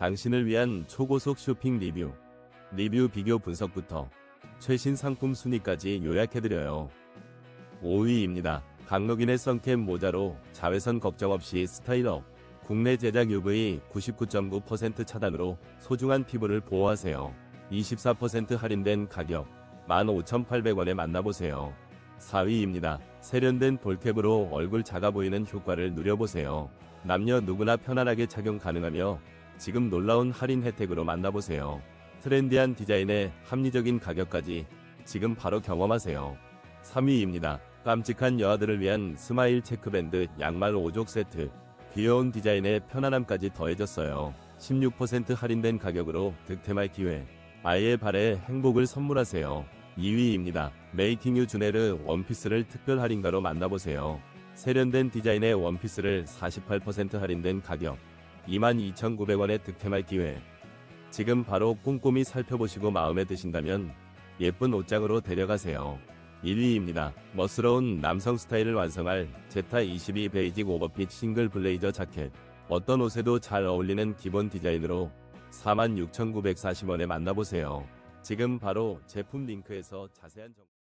당신을 위한 초고속 쇼핑 리뷰. 리뷰 비교 분석부터 최신 상품 순위까지 요약해드려요. 5위입니다. 강록인의 선캡 모자로 자외선 걱정 없이 스타일업. 국내 제작 UV 99.9% 차단으로 소중한 피부를 보호하세요. 24% 할인된 가격 15,800원에 만나보세요. 4위입니다. 세련된 볼캡으로 얼굴 작아 보이는 효과를 누려보세요. 남녀 누구나 편안하게 착용 가능하며 지금 놀라운 할인 혜택으로 만나보세요. 트렌디한 디자인에 합리적인 가격까지 지금 바로 경험하세요. 3위입니다. 깜찍한 여아들을 위한 스마일 체크밴드 양말 5족 세트. 귀여운 디자인에 편안함까지 더해졌어요. 16% 할인된 가격으로 득템할 기회. 아이의 발에 행복을 선물하세요. 2위입니다. 메이킹 유 주네르 원피스를 특별 할인가로 만나보세요. 세련된 디자인의 원피스를 48% 할인된 가격 22,900원에 득템할 기회. 지금 바로 꼼꼼히 살펴보시고 마음에 드신다면 예쁜 옷장으로 데려가세요. 1위입니다. 멋스러운 남성 스타일을 완성할 제타 22 베이직 오버핏 싱글 블레이저 자켓. 어떤 옷에도 잘 어울리는 기본 디자인으로 46,940원에 만나보세요. 지금 바로 제품 링크에서 자세한 정보